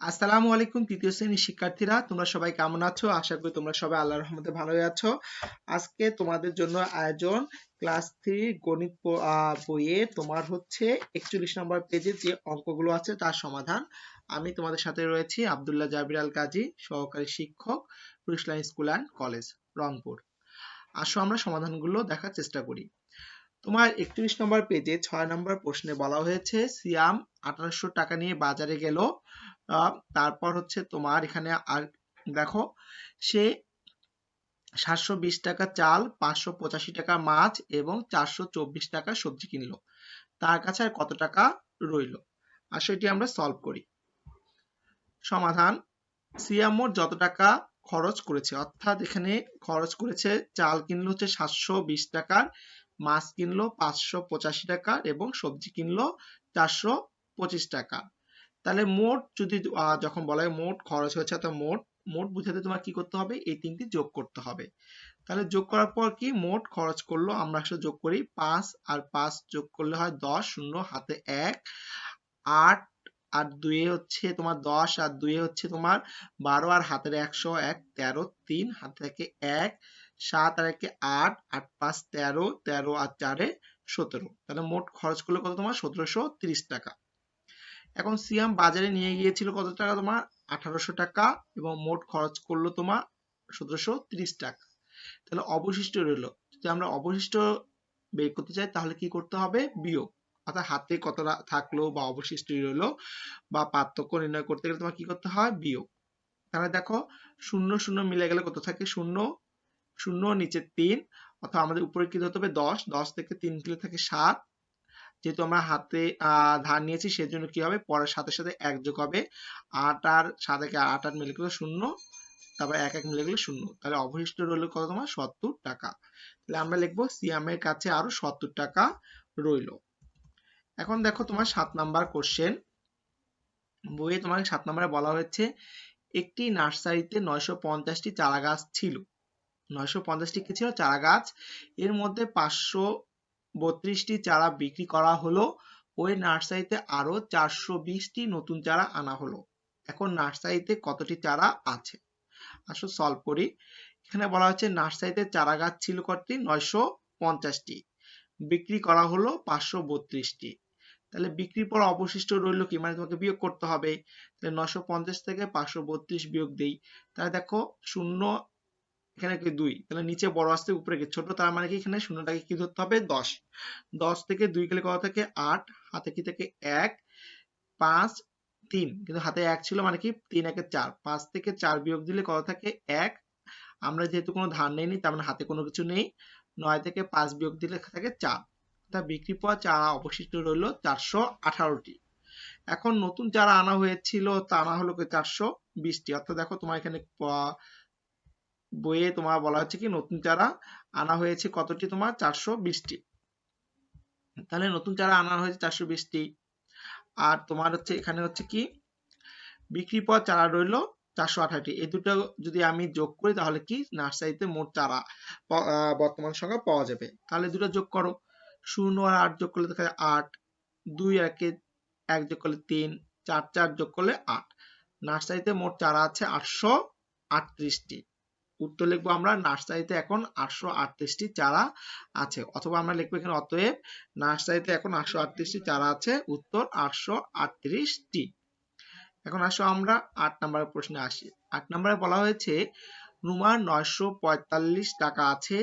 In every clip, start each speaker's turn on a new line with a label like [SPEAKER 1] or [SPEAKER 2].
[SPEAKER 1] আসসালামু আলাইকুম, তৃতীয় শ্রেণির শিক্ষার্থীরা। তোমরা সবাই কেমন আছো? আশা করি তোমরা সবাই আল্লাহর রহমতে ভালোই আছো। আজকে তোমাদের জন্য আয়োজন ক্লাস থ্রি গণিত বইয়ে তোমার হচ্ছে একচল্লিশ নম্বর পেজে যে অঙ্কগুলো আছে তার সমাধান। আমি তোমাদের সাথে রয়েছি আবদুল্লাহ জাবির আল কাজী সহকারী শিক্ষক police line school and college, Rangpur. আসো আমরা সমাধানগুলো দেখার চেষ্টা করি। তোমার একত্রিশ নম্বর পেজে ছয় নম্বর প্রশ্নে বলা হয়েছে, সিয়াম আঠারোশো টাকা নিয়ে বাজারে গেল। তারপর হচ্ছে তোমার এখানে আর, দেখো, সে সাতশো বিশ টাকা চাল, পাঁচশো পঁচাশি টাকা মাছ এবং চারশো চব্বিশ টাকা সবজি কিনলো। তার কাছে আর কত টাকা রইল? আসলে এটি আমরা সলভ করি। সমাধান সিয়াম মোট যত টাকা খরচ করেছে, অর্থাৎ এখানে খরচ করেছে, চাল কিনলো হচ্ছে সাতশো বিশ টাকার মাছ কিনলো পাঁচশো পঁচাশি টাকার এবং সবজি কিনলো চারশো পঁচিশ টাকা। তাহলে মোট যদি যখন বলা হয় মোট খরচ হয়েছে অর্থাৎ মোট মোট বুঝাতে তোমার কি করতে হবে? এই তিনটি যোগ করতে হবে। তাহলে যোগ করার পর কি? মোট খরচ করল, আমরা আসলে যোগ করি পাঁচ, আর পাঁচ যোগ করলে হয় দশ, শূন্য, হাতে এক, আট, আর দুয়ে হচ্ছে তোমার দশ, আর দুয়ে হচ্ছে তোমার বারো, আর হাতের একশো এক, তেরো, তিন, হাতে থেকে এক, সাত, আর একে আট আট পাঁচ তেরো তেরো, আর চারে সতেরো। তাহলে মোট খরচ করল কত তোমার? সতেরোশো তিরিশ টাকা। এখন সিয়াম বাজারে নিয়ে গিয়েছিল কত টাকা তোমার? আঠারোশো টাকা এবং মোট খরচ করল তোমার সতেরোশো তিরিশ টাকা। তাহলে অবশিষ্ট রইল। যদি আমরা অবশিষ্ট বের করতে চাই তাহলে কি করতে হবে? বিয়োগ। অর্থাৎ হাতে কত থাকল বা অবশিষ্ট রইল বা পার্থক্য নির্ণয় করতে গেলে তোমার কি করতে হয়? বিয়োগ। তাহলে দেখো, শূন্য শূন্য মিলে গেলে কত থাকে? শূন্য। শূন্য নিচে তিন। অর্থাৎ আমাদের উপরে কি হতে হবে? দশ। দশ থেকে তিন গেলে থাকে সাত। যেহেতু আমরা হাতে ধার নিয়েছি, সেজন্য কি হবে? পরের সাথে সাথে এক যোগ হবে। আট আর সাত একে আট আট মিলে গেলে শূন্য। তারপর এক এক মিলে গেলে শূন্য। তাহলে অবশিষ্ট রইল কত তোমার? সত্তর টাকা। তাহলে আমরা লিখব সিয়ামের কাছে আরও সত্তর টাকা রইল। এখন দেখো তোমার সাত নাম্বার কোশ্চেন বইয়ে তোমাকে সাত নম্বরে বলা হয়েছে, একটি নার্সারিতে নয়শো পঞ্চাশটি চারা গাছ ছিল। নয়শো পঞ্চাশটি কি ছিল? চারা গাছ এর মধ্যে পাঁচশো বত্রিশটি চারা বিক্রি করা হলো। ওই নার্সারিতে আরও চারশো বিশটি নতুন চারা আনা হলো। এখন নার্সারিতে কতটি চারা আছে? আসো সলভ করি। এখানে বলা হচ্ছে নার্সারিতে চারা গাছ ছিল কতটি নয়শো পঞ্চাশটি বিক্রি করা হলো পাঁচশো বত্রিশটি তাহলে বিক্রির পর অবশিষ্ট রইল কি? মানে তোমাকে বিয়োগ করতে হবে। তাহলে নয়শো পঞ্চাশ থেকে পাঁচশো বত্রিশ বিয়োগ দেই। তাহলে দেখো শূন্য এখানে কি দুই? তাহলে নিচে বড় আসতে উপরে কি? ছোট তার মানে কি? এখানে শূন্যটাকে কি ধরতে হবে? দশ। দশ থেকে দুই গেলে কত থাকে? আট। হাতে কি থেকে? এক। পাঁচ। তিন। কিন্তু হাতে এক ছিল মানে কি? তিন, একে চার। পাঁচ থেকে চার বিয়োগ দিলে কত থাকে? এক। আমরা যেহেতু কোনো ধার নেইনি, তার মানে হাতে কোনো কিছু নেই। নয় থেকে পাঁচ বিয়োগ দিলে থাকে চার। তা বিক্রি পাওয়া চারা অবশিষ্ট রইল চারশো আঠারোটি। এখন নতুন চারা আনা হয়েছিল তা আনা হলো চারশো বিশটি? অর্থাৎ দেখো তোমার এখানে বইয়ে তোমার বলা হচ্ছে কি, নতুন চারা আনা হয়েছে কতটি তোমার? চারশো বিশটি। তাহলে নতুন চারা আনা হয়েছে চারশো বিশটি। আর তোমার হচ্ছে, এখানে হচ্ছে কি বিক্রি পর চারা রইল চারশো আঠাটি এই দুটো যদি আমি যোগ করি, তাহলে কি, নার্সারিতে মোট চারা বর্তমান সংখ্যা পাওয়া যাবে। তাহলে দুটো যোগ করো। শূন্য আর আট যোগ করলে দেখা যায় আট। দুই একে এক যোগ করলে তিন। চার চার যোগ করলে আট। নার্সারিতে মোট চারা আছে আটশো আটত্রিশটি। উত্তর লিখব আমরা নার্সারিতে এখন আটশো আটত্রিশটি চারা আছে। অথবা আমরা লিখব এখানে অতএব নার্সারিতে এখন আটশো আটত্রিশটি চারা আছে, উত্তর আটশো আটত্রিশটি। এখন আসো আমরা আট নম্বরের প্রশ্নে আসি। আট নম্বরে বলা হয়েছে, রুমার নয়শো পঁয়তাল্লিশ টাকা আছে,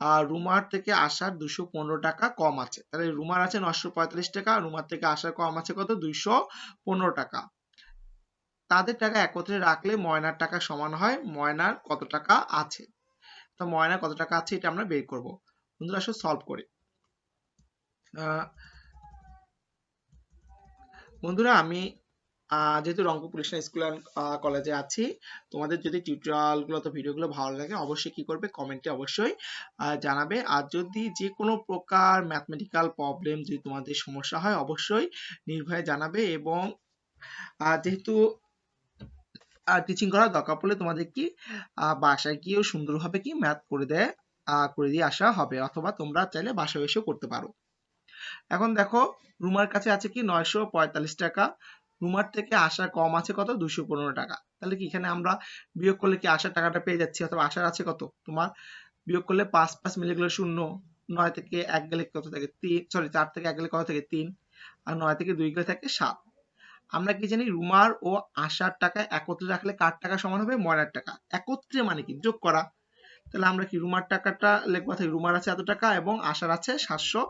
[SPEAKER 1] আর রুমার থেকে আসার দুশো পনেরো টাকা কম আছে। তাহলে রুমার আছে নয়শো পঁয়তাল্লিশ টাকা, রুমার থেকে আসার কম আছে কত? দুইশো পনেরো টাকা। তাদের টাকা একত্রে রাখলে ময়নার টাকা সমান হয়, ময়নার কত টাকা আছে? তো ময়নার কত টাকা আছে এটা আমরা বের করব। বন্ধুরা আসলে সলভ করি। বন্ধুরা, আমি যেহেতু রংপুর পুলিশ স্কুল অ্যান্ড কলেজে আছি, তোমাদের যদি টিউটোরিয়ালগুলো তো ভিডিওগুলো ভালো লাগে, অবশ্যই কি করবে? কমেন্টে অবশ্যই জানাবে। আর যদি যে কোনো প্রকার ম্যাথমেটিক্যাল প্রবলেম যদি তোমাদের সমস্যা হয়, অবশ্যই নির্ভয়ে জানাবে এবং যেহেতু টিচিং করার দরকার পড়লে তোমাদের কি বাসায় গিয়েও সুন্দরভাবে কি ম্যাথ করে দেয় করে দিয়ে আসা হবে, অথবা তোমরা চাইলে বাসায় এসেও করতে পারো। এখন দেখো, রুমার কাছে আছে কি নয়শো পঁয়তাল্লিশ টাকা, রুমার থেকে আসার কম আছে কত? দুশো পনেরো টাকা। তাহলে কি এখানে আমরা বিয়োগ করলে কি আসার টাকাটা পেয়ে যাচ্ছি, অথবা আসার আছে কত? তোমার বিয়োগ করলে পাঁচ পাঁচ মিলে গেলে শূন্য, নয় থেকে এক গেলে কত থাকে? তিন সরি চার থেকে এক গেলে কত থাকে? তিন, আর নয় থেকে দুই গেলে থাকে সাত। আমরা কি জানি রুমার ও আসার টাকা একত্রে রাখলে কার টাকা সমান হবে? ময়নার টাকা। একত্রে মানে কি? যোগ করা। তাহলে আমরা কি রুমার টাকাটা লিখব? থাকি রুমার আছে এত টাকা এবং আসার আছে সাতশো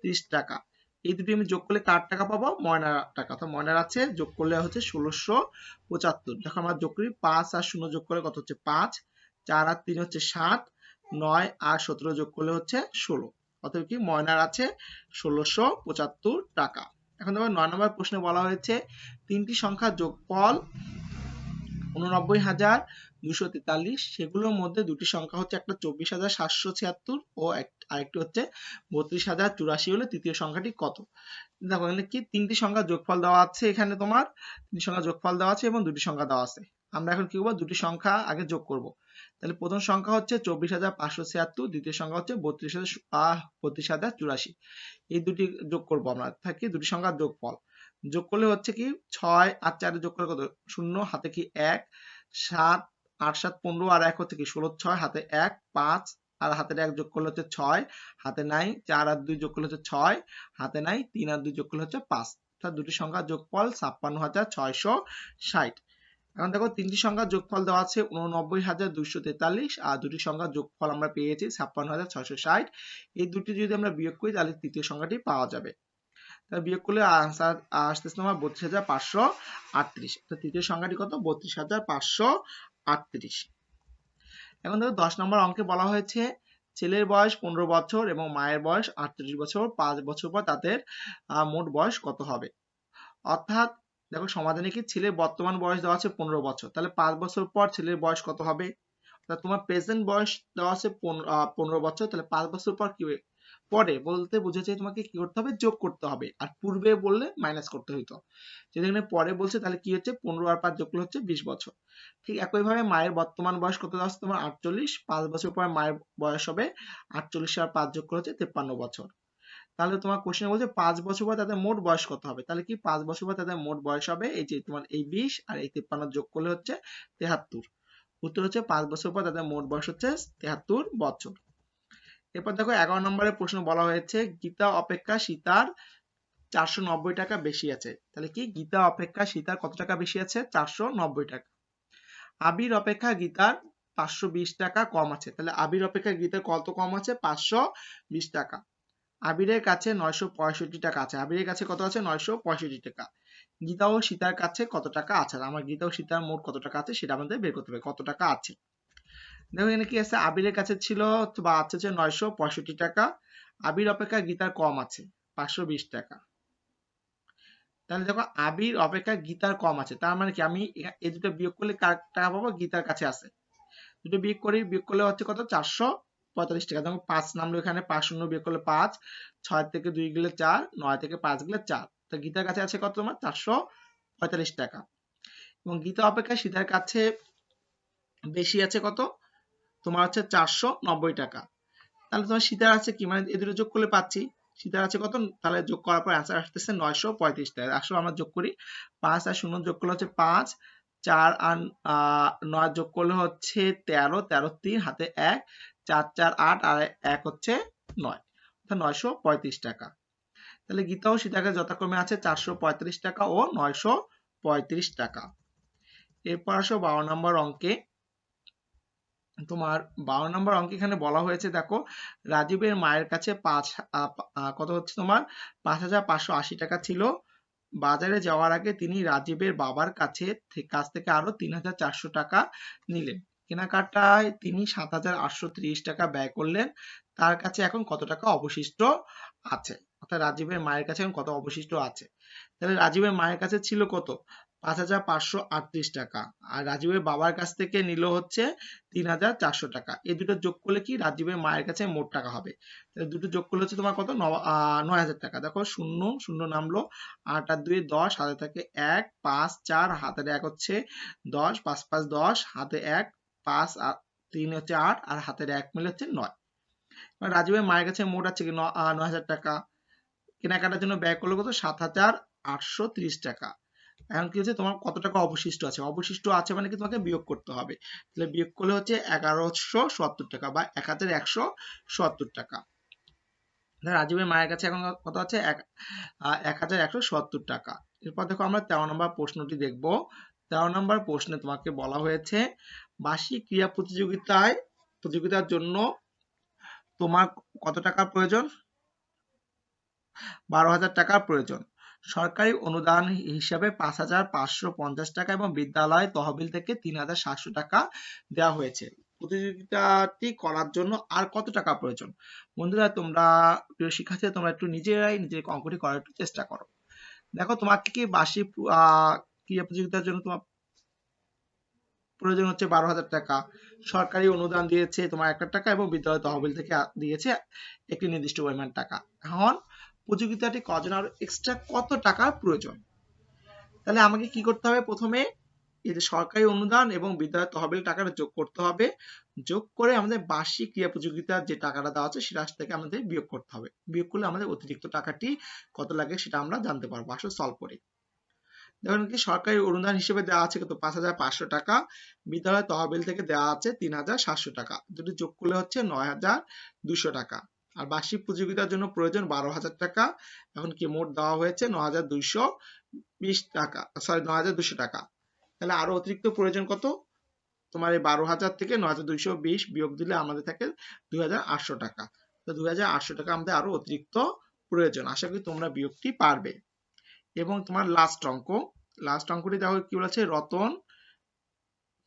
[SPEAKER 1] ত্রিশ টাকা। এই দুটি আমি যোগ করলে কার টাকা পাবো? ময়নার টাকা। তো ময়নার আছে, যোগ করলে হচ্ছে ষোলোশো পঁচাত্তর। দেখো আমরা যোগ করি, পাঁচ আর শূন্য যোগ করলে কত হচ্ছে? পাঁচ। চার আর তিন হচ্ছে সাত। নয় আর সতেরো যোগ করলে হচ্ছে ষোলো। অতএব কি? ময়নার আছে ষোলোশো পঁচাত্তর টাকা। এখন দেখো নয় নম্বর প্রশ্নে বলা হয়েছে, তিনটি সংখ্যার যোগফল উননব্বই হাজার দুশো তেতাল্লিশ। সেগুলোর মধ্যে দুটি সংখ্যা হচ্ছে একটা চব্বিশ হাজার সাতশো ছিয়াত্তর ও আরেকটি হচ্ছে বত্রিশ হাজার চুরাশি হলে তৃতীয় সংখ্যাটি কত? দেখো এখানে কি তিনটি সংখ্যা যোগফল দেওয়া আছে এখানে তোমার? তিনটি সংখ্যা যোগফল দেওয়া আছে এবং দুটি সংখ্যা দেওয়া আছে। আমরা এখন কি করব? দুটি সংখ্যা আগে যোগ করব। তাহলে প্রথম সংখ্যা হচ্ছে চব্বিশ হাজার পাঁচশো ছিয়াত্তর, দ্বিতীয় সংখ্যা হচ্ছে বত্রিশ হাজার বত্রিশ হাজার চুরাশি। এই দুটি যোগ করব আমরা, থাকি দুটি সংখ্যার যোগফল। যোগ করলে হচ্ছে কি ছয় আর চারে যোগ করলে কত? শূন্য, হাতে কি এক, সাত, আট, সাত, পনেরো আর এক হচ্ছে কি ষোলো, ছয়, হাতে এক, পাঁচ আর হাতের এক যোগ করলে হচ্ছে ছয়, হাতে নাই, চার আর দুই যোগ করলে হচ্ছে ছয়, হাতে নাই, তিন আর দুই যোগ করলে হচ্ছে পাঁচ। অর্থাৎ দুটি সংখ্যার যোগফল ছাপ্পান্ন হাজার ছয়শো ষাট। এখন দেখো তিনটি সংখ্যার যোগফল দেওয়া আছে উননব্বই হাজার দুশো তেতাল্লিশ, আর দুটি সংখ্যার যোগফল আমরা পেয়েছি ছাপ্পান্ন হাজার ছয়শো ষাট। এই দুটি যদি আমরা বিয়োগ করি, তাহলে তৃতীয় সংখ্যাটি পাওয়া যাবে। বিয়োগ করলে আনসার আসতেছে তোমার বত্রিশ হাজার পাঁচশো আটত্রিশ। তো তৃতীয় সংখ্যাটি কত? বত্রিশ হাজার পাঁচশো আটত্রিশ। এখন দেখো দশ নম্বর অঙ্কে বলা হয়েছে, ছেলের বয়স পনেরো বছর এবং মায়ের বয়স আটত্রিশ বছর। পাঁচ বছর পর তাদের মোট বয়স কত হবে? অর্থাৎ দেখো সমাধানে কি ছেলের বর্তমান বয়স দেওয়া আছে পনেরো বছর। তাহলে পাঁচ বছর পর ছেলের বয়স কত হবে? তোমার প্রেজেন্ট বয়স দেওয়া আছে পনেরো বছর, তাহলে পাঁচ বছর পর কি পরে বলতে বুঝেছে তোমাকে কি করতে হবে? যোগ করতে হবে। আর পূর্বে বললে মাইনাস করতে হইতো। যদি এখানে পরে বলছে, তাহলে কি হচ্ছে? পনেরো আর পাঁচ যোগ করলে হচ্ছে বিশ বছর। ঠিক একইভাবে মায়ের বর্তমান বয়স কত দেওয়া আছে? তোমার আটচল্লিশ। পাঁচ বছর পর মায়ের বয়স হবে আটচল্লিশ আর পাঁচ যোগ হচ্ছে তেপ্পান্ন বছর। তাহলে তোমার কোশ্চেন বলছে পাঁচ বছর পর তাদের মোট বয়স কত হবে? তাহলে কি পাঁচ বছর পর তাদের মোট বয়স হবে? এই যে তোমার এই বিশ আর এই তিপ্পান্ন যোগ করলে হচ্ছে তেহাত্তর। উত্তর হচ্ছে পাঁচ বছর পর তাদের মোট বয়স হচ্ছে তেহাত্তর বছর। এরপর দেখো এগারো নম্বরের প্রশ্ন বলা হয়েছে, গীতা অপেক্ষা সীতার চারশো নব্বই টাকা বেশি আছে। তাহলে কি গীতা অপেক্ষা সীতার কত টাকা বেশি আছে? চারশো নব্বই টাকা। আবির অপেক্ষা গীতার পাঁচশো বিশ টাকা কম আছে। তাহলে আবির অপেক্ষা গীতার কত কম আছে? পাঁচশো বিশ টাকা। আবিরের কাছে নয়শো পঁয়ষট্টি টাকা আছে। আবিরের কাছে কত আছে? নয়শো পঁয়ষট্টি টাকা। গীতা ও সীতার কাছে কত টাকা আছে? আমার গীতা ও সীতার মোট কত টাকা আছে সেটা আমাদের বের করতে হবে। কত টাকা আছে? দেখো এখানে কি আছে? আবিরের কাছে ছিল বা আছে যে নয়শো পঁয়ষট্টি টাকা। আবির অপেক্ষা গীতার কম আছে, পাঁচশো বিশ টাকা। তাহলে দেখো, আবির অপেক্ষা গীতার কম আছে। তার মানে কি? আমি এই দুটো বিয়োগ করলে কার টাকা পাবো? গীতার কাছে আছে। দুটো বিয়োগ করি, বিয়োগ করলে হচ্ছে কত? চারশো পঁয়তাল্লিশ টাকা। দেখো পাঁচ নামলো এখানে, পাঁচ শূন্য বিয়োগ করলে পাঁচ, ছয় থেকে দুই গেলে চার, নয় থেকে পাঁচ গেলে চার। তো গীতার কাছে আছে কত তোমার? চারশো পঁয়তাল্লিশ টাকা। এবং গীতা অপেক্ষা সীতার কাছে বেশি আছে কত? তোমার হচ্ছে চারশো নব্বই টাকা। তাহলে তোমার সীতার আছে কি? মানে এ যোগ করলে পাচ্ছি। সীতার আছে কত? তাহলে যোগ করার পর অ্যান্সার আসতেছে নয়শো পঁয়ত্রিশ টাকা। আসলে আমরা যোগ করি। পাঁচ আর শূন্য যোগ করলে হচ্ছে পাঁচ চার আর নয় যোগ করলে হচ্ছে তেরো তেরো তিন, হাতে এক, চার চার আট, আর এক হচ্ছে নয়। অর্থাৎ নয়শো পঁয়ত্রিশ টাকা। তাহলে গীতা ও সীতাকে যথাক্রমে আছে চারশো পঁয়ত্রিশ টাকা ও নয়শো পঁয়ত্রিশ টাকা। এরপর আসো বারো নম্বর অঙ্কে। তোমার বারো নম্বর অঙ্ক এখানে বলা হয়েছে, দেখো, রাজীবের মায়ের কাছে পাঁচ কত হচ্ছে তোমার? পাঁচ হাজার পাঁচশো আশি টাকা ছিল। বাজারে যাওয়ার আগে তিনি রাজীবের বাবার কাছে কাছ থেকে আরও তিন হাজার চারশো টাকা নিলেন। কেনাকাটায় তিনি সাত হাজার আটশো ত্রিশ টাকা ব্যয় করলেন। তার কাছে এখন কত টাকা অবশিষ্ট আছে? অর্থাৎ রাজীবের মায়ের কাছে এখন কত অবশিষ্ট আছে? তাহলে রাজীবের মায়ের কাছে ছিল কত? পাঁচ হাজার পাঁচশো আটত্রিশ টাকা। আর রাজীবের বাবার কাছ থেকে নিল হচ্ছে তিন হাজার চারশো টাকা। এই দুটো যোগ করলে কি রাজীবের মায়ের কাছে মোট টাকা হবে? দুটো যোগ করলে হচ্ছে তোমার কত? নয় হাজার টাকা। দেখো শূন্য শূন্য নামলো। আট আর দুই দশ, হাতে থাকে এক, পাঁচ, চার, হাতের এক হচ্ছে দশ, পাঁচ পাঁচ, দশ, হাতে এক, পাঁচ তিন হচ্ছে আট, আর হাতের এক মিলে হচ্ছে নয়। রাজীবের মায়ের কাছে মোট আছে কি? নয় হাজার টাকা। কেনাকাটার জন্য ব্যয় করল কত? সাত হাজার আটশো ত্রিশ টাকা। এখন কি হচ্ছে? তোমার কত টাকা অবশিষ্ট আছে? অবশিষ্ট আছে মানে কি তোমাকে বিয়োগ করতে হবে। তাহলে বিয়োগ করলে হচ্ছে এগারোশো সত্তর টাকা বা এক হাজার একশো সত্তর টাকা। রাজীবের মায়ের কাছে এখন কত আছে? এক হাজার একশো সত্তর টাকা। এরপর দেখো আমরা তেরো নম্বর প্রশ্নটি দেখব। তেরো নম্বর প্রশ্নে তোমাকে বলা হয়েছে, বার্ষিক ক্রীড়া প্রতিযোগিতায়, প্রতিযোগিতার জন্য তোমার কত টাকার প্রয়োজন? বারো হাজার টাকার প্রয়োজন। সরকারি অনুদান হিসাবে পাঁচ হাজার পাঁচশো পঞ্চাশ টাকা এবং বিদ্যালয় তহবিল থেকে তিন হাজার সাতশো টাকা দেওয়া হয়েছে। প্রতিযোগিতাটি করার জন্য আর কত টাকা প্রয়োজন? বন্ধুরা, তোমরা, প্রিয় শিক্ষার্থী, তোমরা একটু নিজেরাই নিজের অঙ্কটি করার একটু চেষ্টা করো। দেখো তোমাকে কি বার্ষিক ক্রীড়া প্রতিযোগিতার জন্য তোমার প্রয়োজন হচ্ছে বারো হাজার টাকা। সরকারি অনুদান দিয়েছে তোমার একটা টাকা এবং বিদ্যালয় তহবিল থেকে দিয়েছে একটি নির্দিষ্ট পরিমাণ টাকা। এখন প্রতিযোগিতাটি করার জন্য আরও এক্সট্রা কত টাকার প্রয়োজন? তাহলে আমাকে কি করতে হবে? প্রথমে এই যে সরকারি অনুদান এবং বিদ্যালয় তহবিল টাকাটা যোগ করতে হবে। যোগ করে আমাদের বার্ষিক ক্রিয়া প্রতিযোগিতার যে টাকাটা দেওয়া আছে, সেটা থেকে আমাদের বিয়োগ করতে হবে। বিয়োগ করলে আমাদের অতিরিক্ত টাকাটি কত লাগে সেটা আমরা জানতে পারব। আসলে সলভ করে। দেখুন কি, সরকারি অনুদান হিসেবে দেওয়া আছে কত? পাঁচ হাজার পাঁচশো টাকা। বিদ্যালয় তহবিল থেকে দেওয়া আছে তিন হাজার সাতশো টাকা। দুটি যোগ করলে হচ্ছে নয় হাজার দুশো টাকা। আর বার্ষিক প্রতিযোগিতার জন্য প্রয়োজন বারো হাজার টাকা। এখন কি মোট দেওয়া হয়েছে? ন হাজার দুইশো বিশ টাকা সরি ন হাজার দুশো টাকা। তাহলে আরও অতিরিক্ত প্রয়োজন কত? তোমার এই বারো হাজার থেকে ন হাজার দুইশো বিশ বিয়োগ দিলে আমাদের থাকে দুই হাজার আটশো টাকা। তো দুই হাজার আটশো টাকা আমাদের আরও অতিরিক্ত প্রয়োজন। আশা করি তোমরা বিয়োগটি পারবে। এবং তোমার লাস্ট অঙ্ক লাস্ট অঙ্কটি দেখো কি বলেছে? রতন,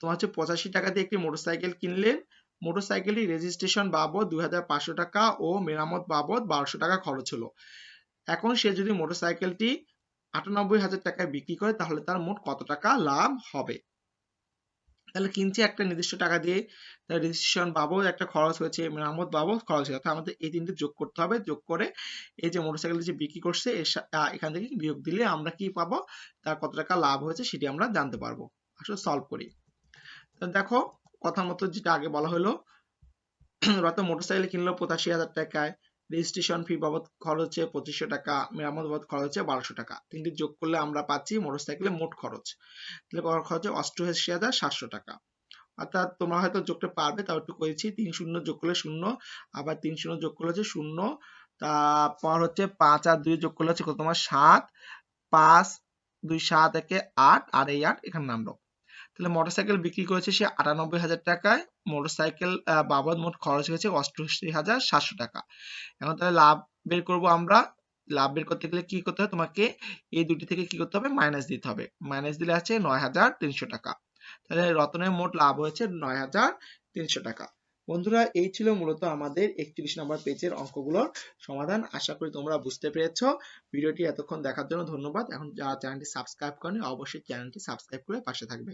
[SPEAKER 1] তোমার হচ্ছে পঁচাশি টাকা দিয়ে একটি মোটরসাইকেল কিনলেন। মোটরসাইকেলটি রেজিস্ট্রেশন বাবদ দু হাজার পাঁচশো টাকা ও মেরামত বাবদ বারোশো টাকা খরচ হলো। এখন সে যদি মোটরসাইকেলটি আটানব্বই হাজার টাকায় বিক্রি করে, তাহলে তার মোট কত টাকা লাভ হবে? তাহলে কিনছে একটা নির্দিষ্ট টাকা দিয়ে, তার রেজিস্ট্রেশন বাবদ একটা খরচ হয়েছে, মেরামত বাবদ খরচ হয়েছে। আমাদের এই তিনটে যোগ করতে হবে, যোগ করে এই যে মোটরসাইকেল যে বিক্রি করছে এখান থেকে বিয়োগ দিলে আমরা কি পাবো? তার কত টাকা লাভ হয়েছে সেটি আমরা জানতে পারব। আসলে সলভ করি। দেখো কথা মতো যেটা আগে বলা হলো রত মোটরসাইকেল কিনলো পঁচাশি হাজার টাকায়। রেজিস্ট্রেশন ফি বাবদ খরচ পঁচিশশো টাকা, মেরামত বাবদ খরচ হচ্ছে বারোশো টাকা। তিনটি যোগ করলে আমরা পাচ্ছি মোটরসাইকেলের মোট খরচ। তাহলে খরচ অষ্টআশি হাজার সাতশো টাকা। অর্থাৎ তোমরা হয়তো যোগটা পারবে, তাও একটু করেছি। তিন শূন্য যোগ করলে শূন্য, আবার তিন শূন্য যোগ করলে হচ্ছে শূন্য। তারপর হচ্ছে পাঁচ আর দুই যোগ করলে হচ্ছে তোমার সাত? পাঁচ, দুই, সাত, একে আট, আর এই আট এখানে নামলো তাহলে মোটরসাইকেল বিক্রি করেছে সে আটানব্বই হাজার টাকায়। মোটরসাইকেল বাবদ মোট খরচ হয়েছে অষ্টআশি হাজার সাতশো টাকা। এখন তাহলে লাভ বের করব আমরা। লাভ বের করতে গেলে কি করতে হবে? তোমাকে এই দুটি থেকে কি করতে হবে? মাইনাস দিতে হবে। মাইনাস দিলে আছে নয় হাজার তিনশো টাকা। তাহলে রতনের মোট লাভ হয়েছে নয় হাজার তিনশো টাকা। বন্ধুরা, এই ছিল মূলত আমাদের একত্রিশ নম্বর পেজের অঙ্কগুলোর সমাধান। আশা করি তোমরা বুঝতে পেরেছ। ভিডিওটি এতক্ষণ দেখার জন্য ধন্যবাদ। এখন যারা চ্যানেলটি সাবস্ক্রাইব করেনি, অবশ্যই চ্যানেলটি সাবস্ক্রাইব করে পাশে থাকবে।